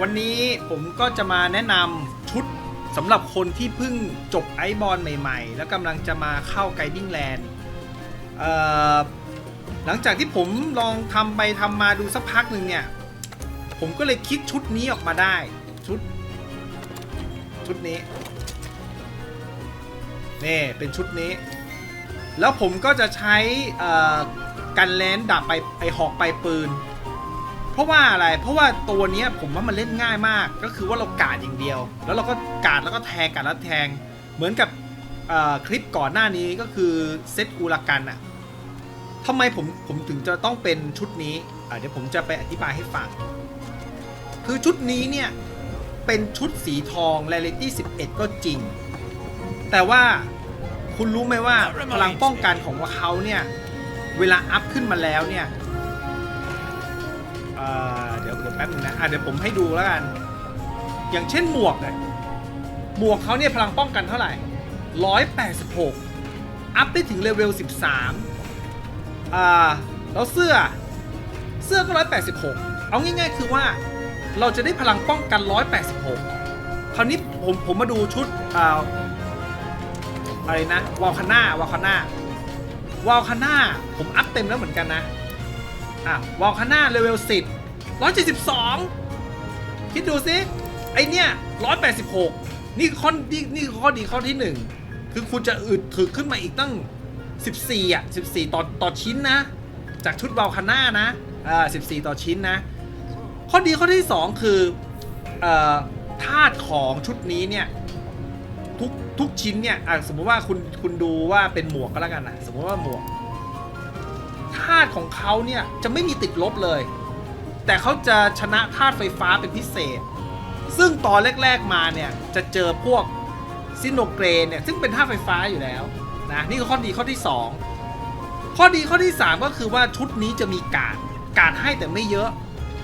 วันนี้ผมก็จะมาแนะนำชุดสำหรับคนที่เพิ่งจบไอบอลใหม่ ๆ แล้วกำลังจะมาเข้าไกดิ้งแลนด์หลังจากที่ผมลองทำไปทำมาดูสักพักหนึ่งเนี่ย ผมก็เลยคิดชุดนี้ออกมาได้ชุด ชุดนี้นี่เป็นชุดนี้ แล้วผมก็จะใช้กันแลนดาบไปไอหอกไปปืน เพราะว่าอะไร เพราะว่าตัวเนี้ยผมว่ามันเล่นง่ายมาก ก็คือว่าเรากาดอย่างเดียว แล้วเราก็กาดแล้วก็แทงกาดแล้วแทง เหมือนกับคลิปก่อนหน้านี้ก็คือเซตกูลากันอะทำไมผมผมถึงจะต้องเป็นชุดนี้เดี๋ยวผมจะไปอธิบายให้ฟัง คือชุดนี้เนี่ย เป็นชุดสีทอง r a r i t y 11 ก็จริง แต่ว่าคุณรู้ไหมว่าพลังป้องกันของเขาเนี่ย เวลาอัพขึ้นมาแล้วเนี่ย เดี๋ยวเดี๋ยวแป๊บนึงนะอะเดี๋ยวผมให้ดูแล้วกัน อย่างเช่นหมวกเนี่ยหมวกเขาเนี่ยพลังป้องกันเท่าไหร่ 186 อัพได้ถึงเลเวล 13 อ่า แล้วเสื้อ เสื้อก็ 186 เอาง่ายๆ คือว่า เราจะได้พลังป้องกัน 186 คราวนี้ผมผมมาดูชุด อ่า อะไรนะวอลคาน่าวอลคาน่าวอลคาน่าผมอัพเต็มแล้วเหมือนกันนะ อะวอลคาน่าเลเวล10 172คิดดูสิไอเนี้ย186นี่ข้อนี่นี่ข้อดีข้อที่1คือคุณจะอึดถึกขึ้นมาอีกตั้ง14อะ14ต่อต่อชิ้นนะ จากชุดวอลคาน่านะอ่า14ต่อชิ้นนะ ข้อดีข้อที่2คือเอ่อธาตุของชุดนี้เนี่ยทุกทุกชิ้นเนี่ยอะสมมติว่าคุณคุณดูว่าเป็นหมวกก็แล้วกันนะสมมติว่าหมวก ธาตุของเขาเนี่ยจะไม่มีติดลบเลย แต่เขาจะชนะธาตุไฟฟ้าเป็นพิเศษ ซึ่งตอนแรกๆมาเนี่ยจะเจอพวกซิโนเกรนเนี่ยซึ่งเป็นธาตุไฟฟ้าอยู่แล้วนะนี่คือข้อดีข้อที่ 2 ข้อดีข้อที่ 3 ก็คือว่าชุดนี้จะมีการดการดให้แต่ไม่เยอะ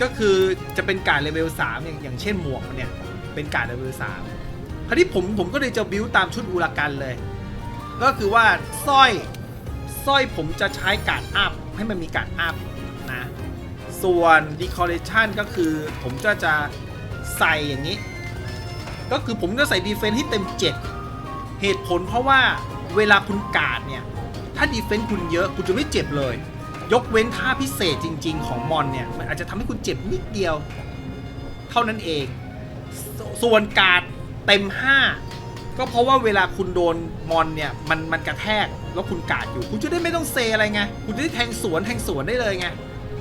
ก็คือจะเป็นการดเลเวล3อย่างอย่างเช่นหมวกเนี่ยเป็นการดเลเวล3คราวนี้ผมผมก็เลยจะบิวตามชุดอุลากันเลย ก็คือว่าสร้อยสร้อยผมจะใช้การอัพ ให้มันมีการอัพนะ ส่วน decoration ก็คือผมจะจะใส่อย่างนี้ ก็คือผมจะใส่ defense ให้เต็ม 7 เหตุผลเพราะว่าเวลาคุณกาดเนี่ย ถ้า defense คุณเยอะคุณจะไม่เจ็บเลย ยกเว้นท่าพิเศษจริง ๆ ของมอนเนี่ย มันอาจจะทำให้คุณเจ็บนิดเดียว เท่านั้นเองสส่วนการ์ดเต็ม 5 ก็เพราะว่าเวลาคุณโดนมอนเนี่ย มันมันกระแทก แล้วคุณกาดอยู่ คุณจะได้ไม่ต้องเซอะไรไง คุณจะได้แทงสวนแทงสวนได้เลยไง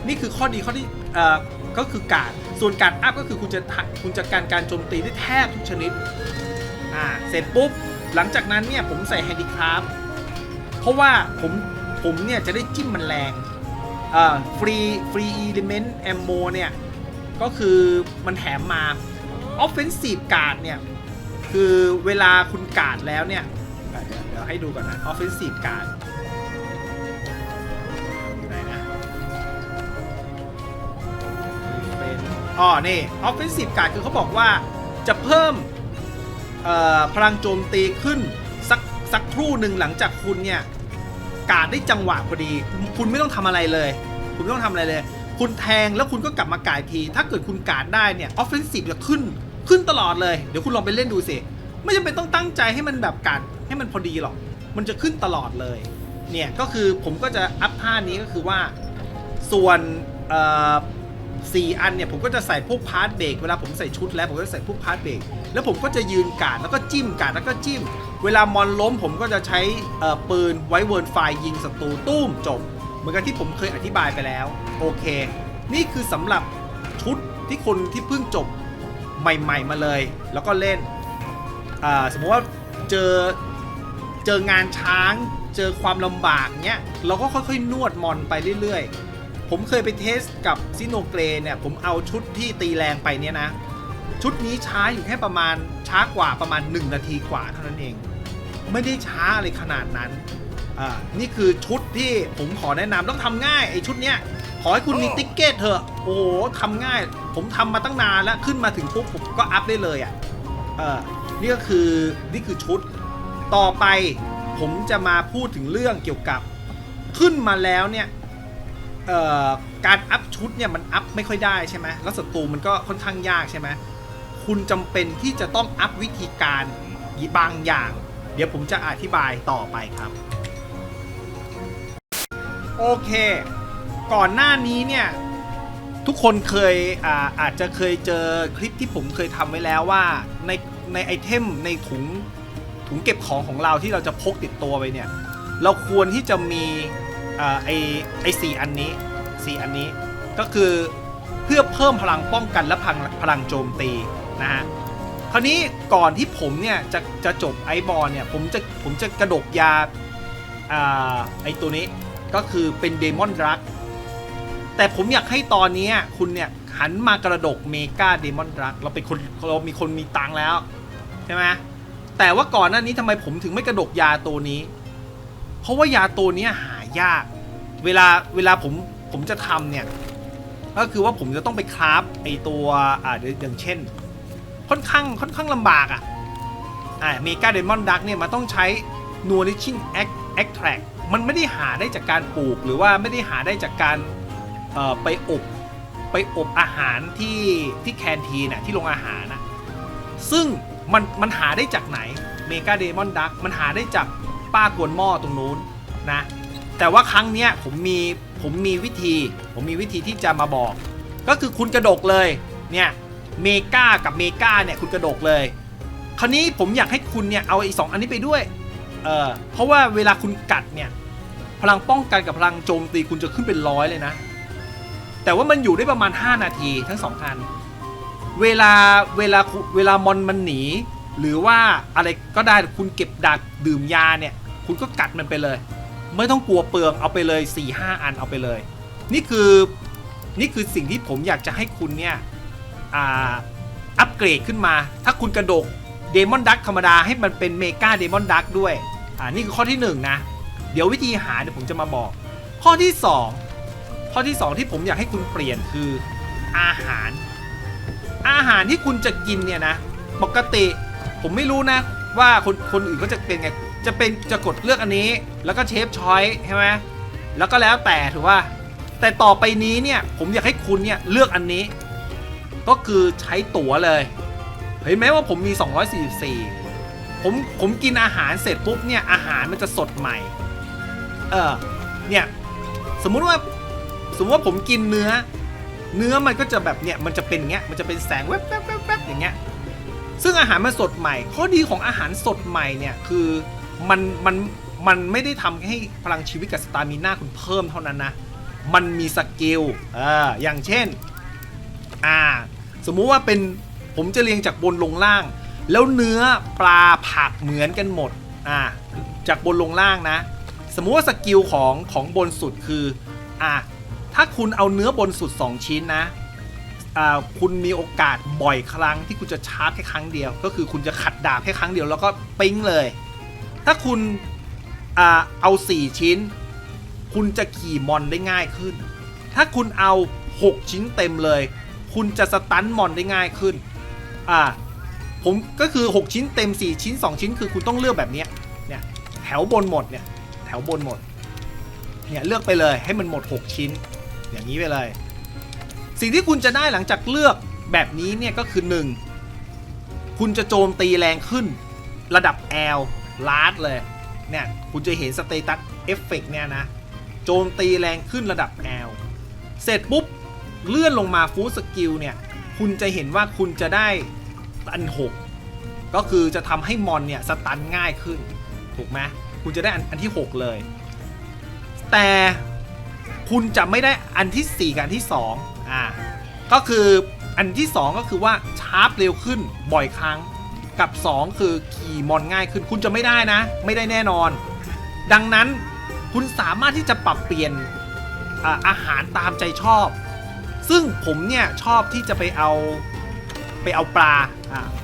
นี่คือข้อดีข้อที่เอ่อก็คือกาดส่วนการ์ดอัพก็คือคุณจะคุณจะการการโจมตีได้แทบทุกชนิด อ่า เสร็จปุ๊บ หลังจากนั้นเนี่ยผมใส่แฮนดี้คราฟเพราะว่าผมผมเนี่ยจะได้จิ้มมันแรงเอ่าฟรีฟรีอิเลเมนต์แอมโมเนี่ย ก็คือมันแถมมาออฟเฟนซีฟการ์ดเนี่ย คือเวลาคุณการ์ดแล้วเนี่ย เดี๋ยวเดี๋ยวให้ดูก่อนนะออฟเฟนซีการอยู่ไหนนะเป็นอ๋อนี่ออฟเฟนซีฟการคือเขาบอกว่าจะเพิ่มพลังโจมตีขึ้นสักสักครู่หนึ่งหลังจากคุณเนี่ยการ์ดได้จังหวะพอดี คุณไม่ต้องทำอะไรเลย คุณไม่ต้องทำอะไรเลย คุณแทงแล้วคุณก็กลับมากาดที ถ้าเกิดคุณการ์ดได้เนี่ยออฟเฟนซีฟจะขึ้นขึ้นตลอดเลย เดี๋ยวคุณลองไปเล่นดูสิ ไม่จำเป็นต้องตั้งใจให้มันแบบการ์ด ให้มันพอดีหรอก มันจะขึ้นตลอดเลย เนี่ยก็คือผมก็จะอัพท่านี้ก็คือว่าส่วนอ่อสี่อันเนี่ยผมก็จะใส่พวกพาร์ทเบรกเวลาผมใส่ชุดแล้วผมก็จะใส่พวกพาร์ทเบรกแล้วผมก็จะยืนการ์ดแล้วก็จิ้มการ์ดแล้วก็จิ้ม เวลามอนล้มผมก็จะใช้อ่อปืนไว้เวิร์นไฟยิงศัตรูตุ้มจบ เหมือนกับที่ผมเคยอธิบายไปแล้ว โอเค นี่คือสำหรับชุดที่คนที่เพิ่งจบใหม่ ๆ มาเลย แล้วก็เล่นอ่าสมมติว่าเจอ เจองานช้าง เจอความลำบากเนี้ยเราก็ค่อยๆ นวดมอนไปเรื่อยๆ ผมเคยไปเทสกับซิโนเกรเนี่ย ผมเอาชุดที่ตีแรงไปเนี่ยนะ ชุดนี้ช้าอยู่แค่ประมาณช้ากว่าประมาณ 1 นาทีกว่าเท่านั้นเอง ไม่ได้ช้าอะไรขนาดนั้นอ่านี่คือชุดที่ผมขอแนะนำต้องทำง่ายไอ้ชุดเนี้ยขอให้คุณมีติ๊กเก็ตเถอะ โอ้โหทำง่าย ผมทำมาตั้งนานแล้ว ขึ้นมาถึงปุ๊บผมก็อัพได้เลยอะ เออนี่ก็คือ นี่คือชุด ต่อไปผมจะมาพูดถึงเรื่องเกี่ยวกับขึ้นมาแล้วเนี่ยการอัพชุดเนี่ยมันอัพไม่ค่อยได้ใช่ไหมแล้วศัตรูมันก็ค่อนข้างยากใช่ไหมคุณจำเป็นที่จะต้องอัพวิธีการบางอย่าง เดี๋ยวผมจะอธิบายต่อไปครับ โอเค ก่อนหน้านี้เนี่ยทุกคนเคยอาอาจจะเคยเจอคลิปที่ผมเคยทำไว้แล้วว่าในในไอเทมในถุง ถุงเก็บของของเราที่เราจะพกติดตัวไปเนี่ย เราควรที่จะมีอไอไอสี่อันนี้สี่อันนี้ ก็คือเพื่อเพิ่มพลังป้องกันและพลังพลังโจมตีนะฮะคราวนี้ก่อนที่ผมเนี่ยจะจะจบไอบอลเนี่ยผมจะผมจะกระดกยาอ่าไอตัวนี้ก็คือเป็นเดมอนรักแต่ผมอยากให้ตอนนี้คุณเนี่ยหันมากระดกเมกาเดมอนรักเราเป็นคนเรามีคนมีตังแล้วใช่ไหม แต่ว่าก่อนหน้านี้ทำไมผมถึงไม่กระดกยาตัวนี้ เพราะว่ายาตัวนี้หายาก เวลาเวลาผมผมจะทำเนี่ย ก็คือว่าผมจะต้องไปคราฟไอตัวอ่าอย่างเช่น ค่อนข้างค่อนข้างลำบากอะอ่าเมกาเดมอนดักเนี่ยมันต้องใช้ nourishing extract มันไม่ได้หาได้จากการปลูกหรือว่าไม่ได้หาได้จากการอ่อไปอบไปอบอาหารที่ที่แคนทีน่ะที่โรงอาหารนะซึ่ง มันมันหาได้จากไหนเมกาเดมอนดักมันหาได้จากป้ากวนหม้อตรงนู้นนะ แต่ว่าครั้งเนี้ยผมมีผมมีวิธี ผมมีวิธีที่จะมาบอก ก็คือคุณกระดกเลยเนี่ยเมกากับเมกาเนี่ยคุณกระดกเลย คราวนี้ผมอยากให้คุณเนี่ยเอาไอ้สองอันนี้ไปด้วยเออเพราะว่าเวลาคุณกัดเนี่ยพลังป้องกันกับพลังโจมตีคุณจะขึ้นเป็นร้อยเลยนะ แต่ว่ามันอยู่ได้ประมาณ 5 นาทีทั้งสองอัน เวลาเวลาเวลามอนมันหนี หรือว่าอะไรก็ได้คุณเก็บดักดื่มยาเนี่ย คุณก็กัดมันไปเลย ไม่ต้องกลัวเปลืองเอาไปเลย4ี่ห้าอันเอาไปเลย นี่คือนี่คือสิ่งที่ผมอยากจะให้คุณเนี่ยอ่าอัปเกรดขึ้นมา ถ้าคุณกระดกเดมอนดักธรรมดาให้มันเป็นเมกาเดมอนดักด้วยอ่านี่คือข้อที่1นะเดี๋ยววิธีหาเดี๋ยวผมจะมาบอก ข้อที่ 2 ข้อที่ 2 ที่ผมอยากให้คุณเปลี่ยนคืออาหาร อาหารที่คุณจะกินเนี่ยนะ ปกติผมไม่รู้นะ ว่าคนคนอื่นเขาจะเป็นไง จะเป็นจะกดเลือกอันนี้ แล้วก็เชฟช้อยใช่ไหมแล้วก็แล้วแต่ถือว่า แต่ต่อไปนี้เนี่ยผมอยากให้คุณเนี่ยเลือกอันนี้ ก็คือใช้ตั๋วเลย เห็นไหมว่าผมมี 244 ผมผมกินอาหารเสร็จปุ๊บเนี่ยอาหารมันจะสดใหม่ เออเนี่ยสมมุติว่าสมมติว่าผมกินเนื้อ เนื้อมันก็จะแบบเนี่ยมันจะเป็นอย่างเงี้ยมันจะเป็นแสงแวบแวบแวบแวบอย่างเงี้ยซึ่งอาหารมันสดใหม่ ข้อดีของอาหารสดใหม่เนี่ยคือมันมันมันไม่ได้ทำให้พลังชีวิตกับสตามิน่าคุณเพิ่มเท่านั้นนะ มันมีสกิลเอออย่างเช่นอ่าสมมุติว่าเป็นผมจะเรียงจากบนลงล่าง แล้วเนื้อปลาผักเหมือนกันหมดอ่าจากบนลงล่างนะ สมมุติว่าสกิลของของบนสุดคืออ่า ถ้าคุณเอาเนื้อบนสุด 2 ชิ้นนะคุณมีโอกาสบ่อยครั้งที่คุณจะชาร์จแค่ครั้งเดียว ก็คือคุณจะขัดดาบแค่ครั้งเดียวแล้วก็ปิ๊งเลย ถ้าคุณอ่าเอา 4 ชิ้น คุณจะขี่มอนได้ง่ายขึ้น ถ้าคุณเอา 6 ชิ้นเต็มเลย คุณจะสตันมอนได้ง่ายขึ้นอ่าผมก็คือ 6 ชิ้นเต็ม 4 ชิ้น 2 ชิ้น คือคุณต้องเลือกแบบนี้เนี่ยแถวบนหมดเนี่ยแถวบนหมดเนี่ยเลือกไปเลยให้มันหมด 6 ชิ้น อย่างนี้ไปเลย สิ่งที่คุณจะได้หลังจากเลือกแบบนี้เนี่ยก็คือ 1 คุณจะโจมตีแรงขึ้น ระดับ L ลาดเลย เนี่ย คุณจะเห็นสเตตัสเอฟเฟกเนี่ยนะ โจมตีแรงขึ้นระดับ L เสร็จปุ๊บ เลื่อนลงมาฟูสกิลเนี่ย คุณจะเห็นว่าคุณจะได้อัน6ก็คือจะทำให้มอนเนี่ยสตันง่ายขึ้น ถูกไหมคุณจะได้อันอันที่ 6 เลย แต่ คุณจะไม่ได้อันที่ 4 กับอันที่ 2 อ่า ก็คืออันที่ 2 ก็คือว่าชาร์จเร็วขึ้นบ่อยครั้ง กับ 2 คือขี่มอนง่ายขึ้น คุณจะไม่ได้นะ ไม่ได้แน่นอน ดังนั้นคุณสามารถที่จะปรับเปลี่ยนอาหารตามใจชอบ ซึ่งผมเนี่ยชอบที่จะไปเอาไปเอาปลา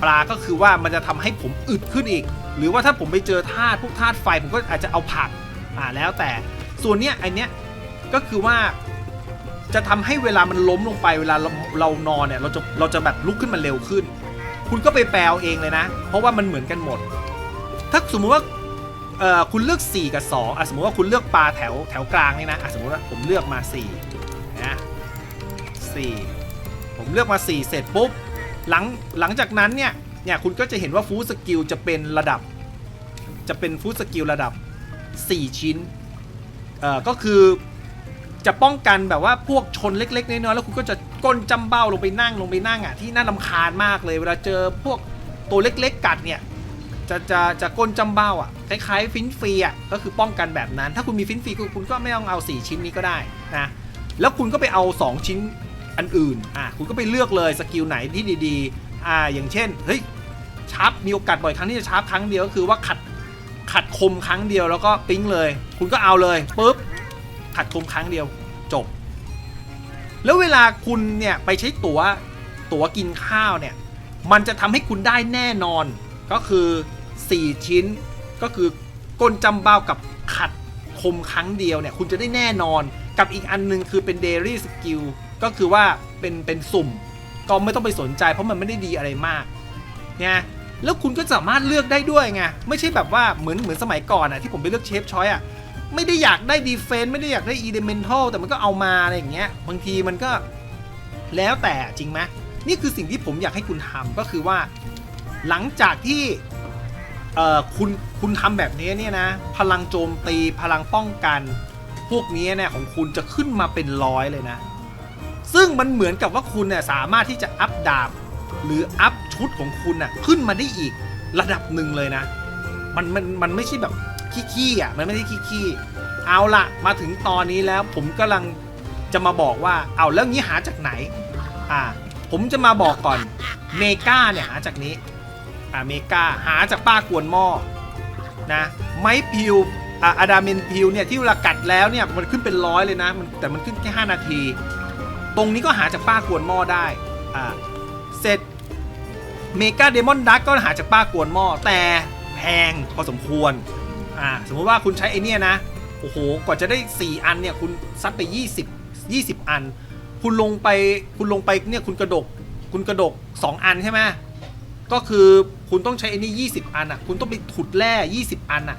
ปลาก็คือว่ามันจะทำให้ผมอึดขึ้นอีก หรือว่าถ้าผมไปเจอธาตุพวกธาตุไฟผมก็อาจจะเอาผัก อ่าแล้วแต่ ส่วนเนี้ยไอเนี้ย ก็คือว่าจะทำให้เวลามันล้มลงไปเวลาเราเรานอนเนี่ยเราจะเราจะแบบลุกขึ้นมาเร็วขึ้น คุณก็ไปแปลเอาเองเลยนะ เพราะว่ามันเหมือนกันหมด ถ้าสมมุติว่าคุณเลือก 4 กับ2อะสมมติว่าคุณเลือกปลาแถวแถวกลางนี่นะอะสมมติว่าผมเลือกมา4นะ4ผมเลือกมา 4 เสร็จปุ๊บหลังหลังจากนั้นเนี่ยเนี่ยคุณก็จะเห็นว่าฟูสกิลจะเป็นระดับ จะเป็นฟูสกิลระดับ 4 ชิ้นเอ่อก็คือ จะป้องกันแบบว่าพวกชนเล็กๆน้อยๆแล้วคุณก็จะก้นจำเบ้าลงไปนั่งลงไปนั่งอะที่น่าลำคาญมากเลยเวลาเจอพวกตัวเล็กๆกัดเนี่ยจะจะจะก้นจำเบ้าอะคล้ายๆฟินฟรีอะก็คือป้องกันแบบนั้น ถ้าคุณมีฟินฟรีคุณคุณก็ไม่ต้องเอา 4 ชิ้นนี้ก็ได้นะแล้วคุณก็ไปเอา 2 ชิ้นอันอื่นอะคุณก็ไปเลือกเลยสกิลไหนที่ดีๆอ่าอย่างเช่นเฮ้ยชาร์ปมีโอกาสบ่อยครั้งที่จะชาร์ปครั้งเดียวก็คือว่าขัดขัดคมครั้งเดียวแล้วก็ปิ๊งเลย คุณก็เอาเลยปุ๊บ ขัดคมครั้งเดียวจบ แล้วเวลาคุณเนี่ยไปใช้ตั๋วตั๋วกินข้าวเนี่ย มันจะทำให้คุณได้แน่นอน ก็คือ 4 ชิ้น ก็คือก้นจำเบ้ากับขัดคมครั้งเดียวเนี่ย คุณจะได้แน่นอนกับอีกอันหนึงคือเป็นเดลี่สกิลก็คือว่าเป็นเป็นสุ่ม ก็ไม่ต้องไปสนใจเพราะมันไม่ได้ดีอะไรมากเนี่ยแล้วคุณก็สามารถเลือกได้ด้วยไงไม่ใช่แบบว่าเหมือนเหมือนสมัยก่อนอะที่ผมไปเลือกเชฟชอยอะ ไม่ได้อยากได้ดีเฟน s ์ไม่ได้อยากได้อีเดเมนทัลแต่มันก็เอามาอะไรอย่างเงี้ย บางทีมันก็แล้วแต่จริงไหมนี่คือสิ่งที่ผมอยากให้คุณทำก็คือว่า หลังจากที่คุณคุณทำแบบนี้เนี่ยนะ พลังโจมตีพลังป้องกัน พวกนี้เนี่ยของคุณจะขึ้นมาเป็นร้อยเลยนะ ซึ่งมันเหมือนกับว่าคุณเนี่ยสามารถที่จะอัพดาบ หรืออัพชุดของคุณน่ะขึ้นมาได้อีกระดับหนึ่งเลยนะ มันมันมันไม่ใช่แบบ ขี้ๆอะมันไม่ได้ขี้ๆเอาละมาถึงตอนนี้แล้วผมกำลังจะมาบอกว่าเอาแล้วงี้หาจากไหนอ่าผมจะมาบอกก่อนเมกาเนี่ยหาจากนี้อ่าเมกาหาจากป้ากวนหม้อนะไม้พิวอ่าอะดาเมนพิวเนี่ยที่เวลากัดแล้วเนี่ยมันขึ้นเป็นร้อยเลยนะมันแต่มันขึ้นแค่ 5 นาที ตรงนี้ก็หาจากป้ากวนหม้อได้อ่าเสร็จเมกาเดมอนดักก็หาจากป้ากวนหม้อแต่แพงพอสมควร อ่าสมมติว่าคุณใช้ไอเนี่ยนะโอ้โหกว่าจะได้ 4 อันเนี่ยคุณซัดไป 20 20 อัน คุณลงไปคุณลงไปเนี่ยคุณกระดกคุณกระดก 2 อันใช่ไหมก็คือคุณต้องใช้ไอ้นี่20 อันอะคุณต้องไปขุดแร่ 20 อันอะ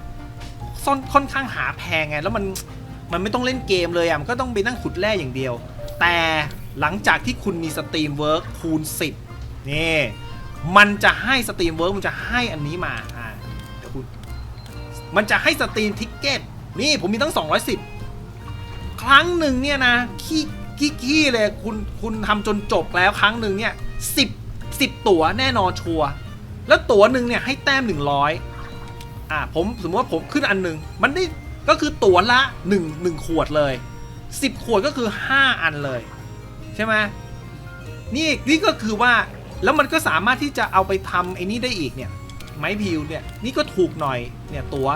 ซ่อนค่อนข้างหาแพงไงแล้วมันมันไม่ต้องเล่นเกมเลยอะมันก็ต้องไปนั่งขุดแร่อย่างเดียว แต่หลังจากที่คุณมีสตรีมเวิร์กคูณ 10นี่มันจะให้สตรีมเวิร์กมันจะให้อันนี้มา มันจะให้สตรีมทิกเก็ต นี่ผมมีตั้ง 210 ครั้งหนึ่งเนี่ยนะ ขี้ขี้ขี้เลยคุณคุณทำจนจบแล้วครั้งหนึ่งเนี่ยสิบสิบตั๋วแน่นอนชัวร์แล้วตั๋วหนึ่งเนี่ยให้แต้ม 100อ่าผมสมมติว่าผมขึ้นอันหนึ่งมันได้ก็คือตั๋วละ1 1ขวดเลย 10 ขวดก็คือ 5 อันเลย ใช่ไหมนี่นี่ก็คือว่าแล้วมันก็สามารถที่จะเอาไปทำไอ้นี่ได้อีกเนี่ย ไม้พิวเนี่ยนี่ก็ถูกหน่อยเนี่ยตัว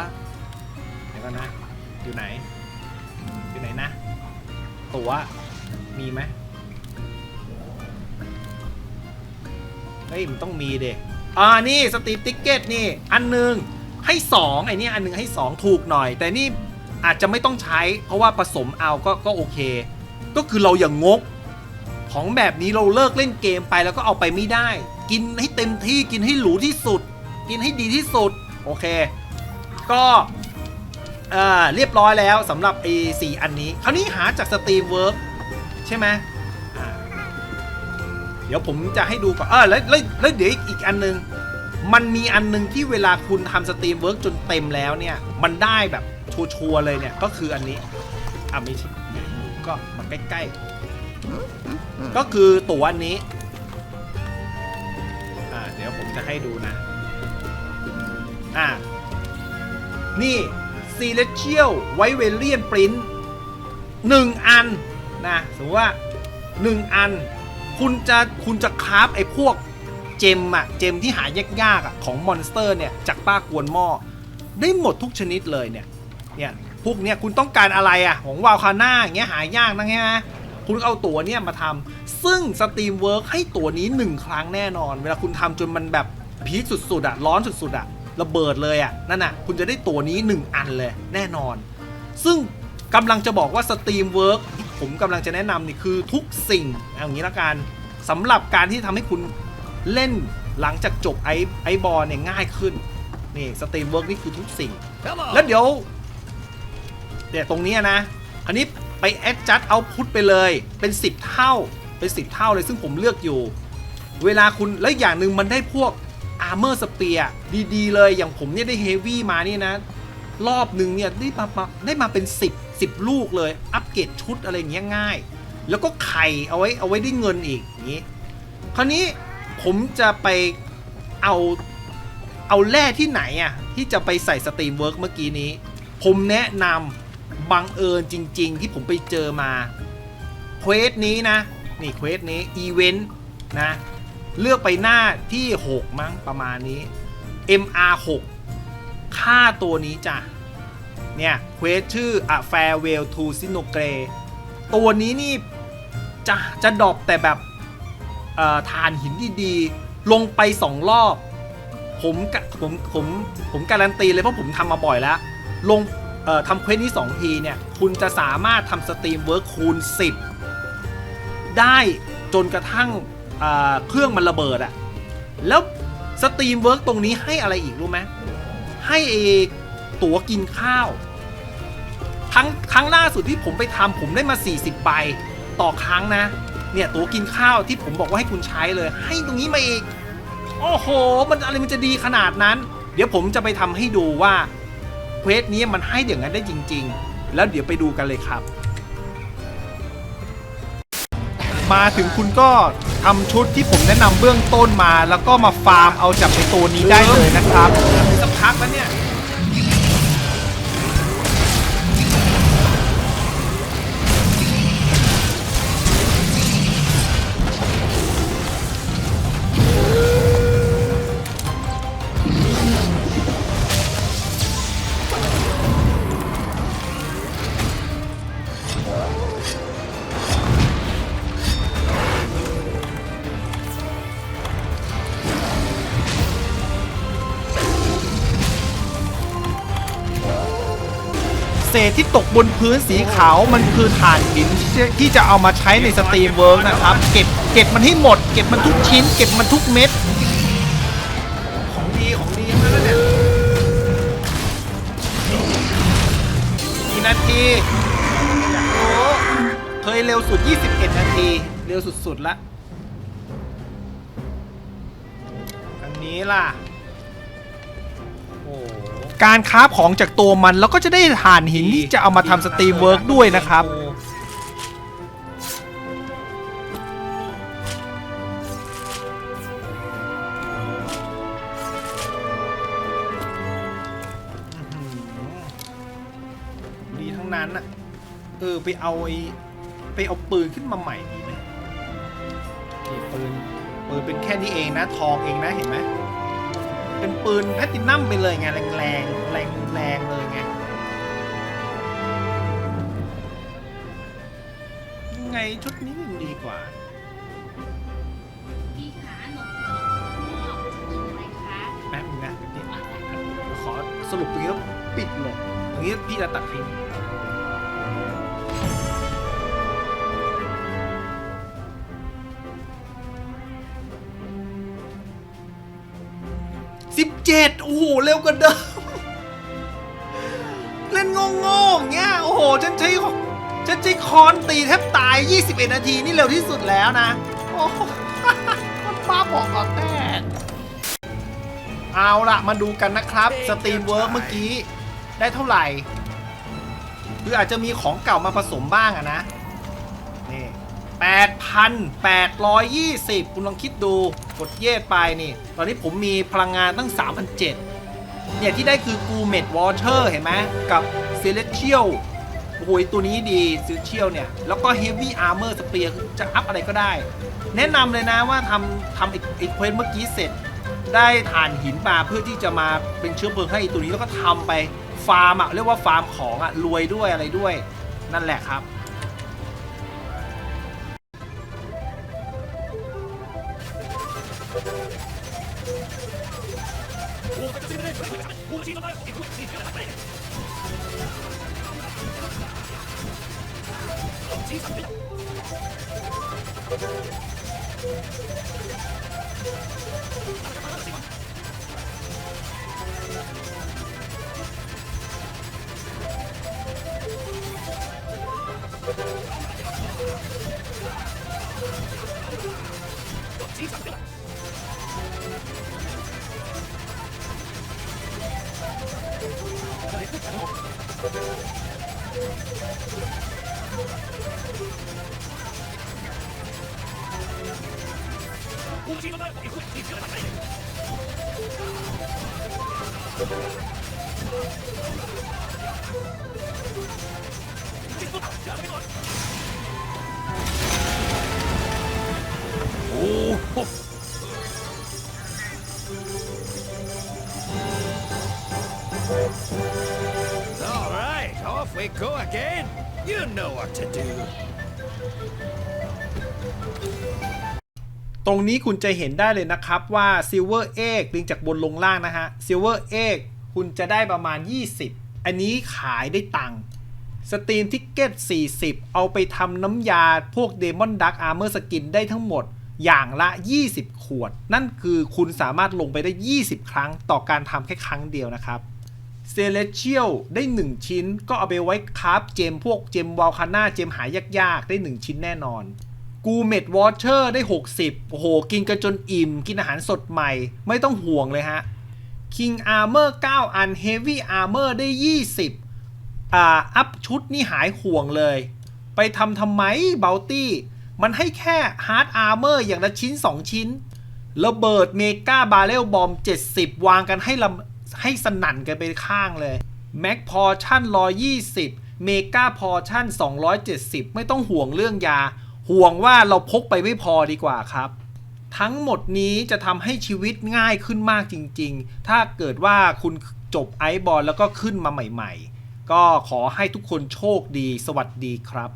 เดี๋ยวก่อนะอยู่ไหน อยู่ไหนนะ ตัวมีไหมเฮ้ยมันต้องมีเด็อ่านี่สตรีทติ๊กเก็ตนี่อันหนึ่งให้ 2 ไอ้นี่อันหนึ่งให้ 2 ถูกหน่อย แต่นี่อาจจะไม่ต้องใช้ เพราะว่าผสมเอาก็ก็โอเค ก็คือเราอย่างงก ของแบบนี้เราเลิกเล่นเกมไปแล้วก็เอาไปไม่ได้ กินให้เต็มที่กินให้หรูที่สุด กินให้ดีที่สุด โอเค ก็เรียบร้อยแล้วสำหรับไอ้สี่อันนี้ คราวนี้หาจากสตรีมเวิร์กใช่ไหมเดี๋ยวผมจะให้ดูก่อนเออแล้วแล้วแล้วเดี๋ยวอีกอันนึง มันมีอันนึงที่เวลาคุณทำสตรีมเวิร์กจนเต็มแล้วเนี่ย มันได้แบบชัวร์เลยเนี่ย ก็คืออันนี้อะม่ใช่ก็มาใกล้ๆ ก็คือตัวอันนี้ อ่า เดี๋ยวผมจะให้ดูนะ อ่านี่ Celestial White Valiant Print หนึ่งอันนะสมมติว่าหนึ่งอัน คุณจะคุณจะคราฟไอ้พวกเจมอะเจมที่หายากๆอะของมอนสเตอร์เนี่ยจากป้ากวนหม้อได้หมดทุกชนิดเลยเนี่ยเนี่ยพวกเนี้ยคุณต้องการอะไรอะของวาลคาน่าอย่างเงี้ยหายากนะใช่ไหมคุณเอาตัวเนี้ยมาทำซึ่งสตรีมเวิร์กให้ตัวนี้หนึ่งครั้งแน่นอน เวลาคุณทำจนมันแบบพีคสุดๆอะร้อนสุดๆอะ ระเบิดเลยอะนั่นอะคุณจะได้ตัวนี้หนึ่งอันเลยแน่นอน ซึ่งกำลังจะบอกว่าสตรีมเวิร์กที่ผมกำลังจะแนะนำนี่คือทุกสิ่งเอาอย่างนี้ละกันสำหรับการที่ทำให้คุณเล่นหลังจากจบไอไอบอลเนี่ยง่ายขึ้นนี่สตรีมเวิร์กนี่คือทุกสิ่ง แล้วเดี๋ยวเดี๋ยวตรงเนี้ยนะ อันนี้ไปแอดจัดเอาพุทไปเลยเป็น 10 เท่าเป็นสิบเท่าเลยซึ่งผมเลือกอยู่ เวลาคุณและอีกอย่างหนึ่งมันได้พวก อาร์เมอร์สเปียดีๆ เลยอย่างผมเนี่ยได้เฮฟวี่มานี่นะ รอบหนึ่งเนี่ยได้มามาได้มาเป็น 10 10 ลูกเลย อัปเกรดชุดอะไรอย่างเงี้ยง่าย แล้วก็ไข่เอาไว้เอาไว้ได้เงินอีกอย่างนี้ คราวนี้ผมจะไปเอาเอาแร่ที่ไหนอะที่จะไปใส่สตรีมเวิร์กเมื่อกี้นี้ ผมแนะนำบังเอิญจริง ๆ ที่ผมไปเจอมาเควสนี้นะ นี่เควสนี้อีเวนต์นะ เลือกไปหน้าที่ 6 มั้งประมาณนี้ MR 6ค่าตัวนี้จ้ะ เนี่ยเควสชื่อ A Farewell to Sinogre ตัวนี้นี่จะจะดอปแต่แบบอ่อฐานหินดีๆ ลงไป2รอบ ผมกะผมผมผมการันตีเลยเพราะผมทำมาบ่อยแล้ว ลงทำเควสนี้2ทีเนี่ย คุณจะสามารถทำสตรีมเวิร์คคูณ 10 ได้จนกระทั่ง เครื่องมันระเบิดอะแล้วสตรีมเวิร์กตรงนี้ให้อะไรอีกรู้ไหมให้เอตั๋วกินข้าวครั้งครั้งล่าสุดที่ผมไปทำผมได้มา 40ใบต่อครั้งนะ เนี่ยตั๋วกินข้าวที่ผมบอกว่าให้คุณใช้เลย ให้ตรงนี้มาอีกโอ้โห มันอะไรมันจะดีขนาดนั้น เดี๋ยวผมจะไปทำให้ดูว่าเควสนี้มันให้อย่างนั้นได้จริง ๆ แล้วเดี๋ยวไปดูกันเลยครับ มาถึงคุณก็ทำชุดที่ผมแนะนำเบื้องต้นมา แล้วก็มาฟาร์มเอาจากในตัวนี้ได้เลยนะครับสักพักแล้วเนี่ย เศษที่ตกบนพื้นสีขาวมันคือถ่านหินที่จะที่จะเอามาใช้ในสตรีมเวิร์กนะครับ เก็บเก็บมันให้หมด เก็บมันทุกชิ้น เก็บมันทุกเม็ด ของดีของดีทั้งนั้นเนี่ยกี่นาทีอยากรู้เคยเร็วสุด 21 นาที เร็วสุดๆละอันนี้ล่ะ โอ้โห การคราฟของจากตัวมัน แล้วก็จะได้ถ่านหินที่จะเอามาทำสตรีมเวิร์กด้วยนะครับ ดีทั้งนั้นอะเออไปเอาไอ้ไปเอาปืนขึ้นมาใหม่ดีไหมนี่ปืนปืนเป็นแค่นี้เองนะทองเองนะเห็นไหม เป็นปืนแพลตตินัมไปเลยไง แรงแรงแรงแรงๆเลยไงยังไงชุดนี้ยังดีกว่าพี่ขาหนูจบมอบกินไหมคะแป๊บนึงนะเดี๋ยวขอสรุปตรงนี้แล้วปิดเลยตรงนี้พี่จะตัดทิ้ง สิบเจ็ดโอ้โห เร็วกว่าเดิม เล่นโง่ๆอย่างเงี้ย โอ้โห ฉันใช้ฉันใช้คอนตีแทบตาย 21 นาที นี่เร็วที่สุดแล้วนะ โอ้โหมันบ้าบอกก่อนแต่เอาละมาดูกันนะครับ สตรีมเวิร์กเมื่อกี้ ได้เท่าไหร่ คืออาจจะมีของเก่ามาผสมบ้างอะนะนี่ 8,820 คุณลองคิดดูกดเย็ดไปนี่ ตอนนี้ผมมีพลังงานตั้ง3,700เนี่ยที่ได้คือกูเมดวอเ t อร์เห็นไหมกับเซเลเชียลโอ้โหตัวนี้ดีเซเลเชียลเนี่ย แล้วก็เฮฟวี่อาร์เมอร์สเปียร์จะอัพอะไรก็ได้ แนะนำเลยนะว่าทำทำอ้ไอ้เควสเมื่อกี้เสร็จ ได้ถ่านหินมาเพื่อที่จะมาเป็นเชื้อเพลิงให้ไอ้ตัวนี้แล้วก็ทำไปฟาร์มอะเรียกว่าฟาร์มของอะรวยด้วยอะไรด้วย นั่นแหละครับ「 지상병 おお Thank you. We go again. You know what to do. ตรงนี้คุณจะเห็นได้เลยนะครับว่า Silver Egg ลิงจากบนลงล่างนะฮะ Silver Egg คุณจะได้ประมาณ 20 อันนี้ขายได้ตังค์สตรีมทิกเก็ต 40 เอาไปทำน้ำยาพวก Demon Dark Armor Skin ได้ทั้งหมดอย่างละ 20 ขวด นั่นคือคุณสามารถลงไปได้ 20 ครั้งต่อการทำแค่ครั้งเดียวนะครับ เซเลเชียลได้ 1 ชิ้น ก็เอาไปไว้คราฟเจมพวกเจมวาลคาน่าเจมหายากๆ ได้ 1 ชิ้นแน่นอน กูเมดวอเชอร์ได้ 60 โอ้โห กินกันจนอิ่ม กินอาหารสดใหม่ ไม่ต้องห่วงเลยฮะ King Armor 9 อัน Heavy Armor ได้ 20 อ่า อัพชุดนี่หายห่วงเลย ไปทำทำไมเบลตี้ มันให้แค่ Hard Armor อย่างละชิ้น 2 ชิ้นระเบิดเมกาบาเรลบอม 70 วางกันให้ลำ ให้สนั่นกันไปข้างเลยแม็กพอชั่น120 เมกาพอชั่น 270 ไม่ต้องห่วงเรื่องยา ห่วงว่าเราพกไปไม่พอดีกว่าครับ ทั้งหมดนี้จะทำให้ชีวิตง่ายขึ้นมากจริง ๆ ถ้าเกิดว่าคุณจบไอบอลแล้วก็ขึ้นมาใหม่ ๆ ก็ขอให้ทุกคนโชคดี สวัสดีครับ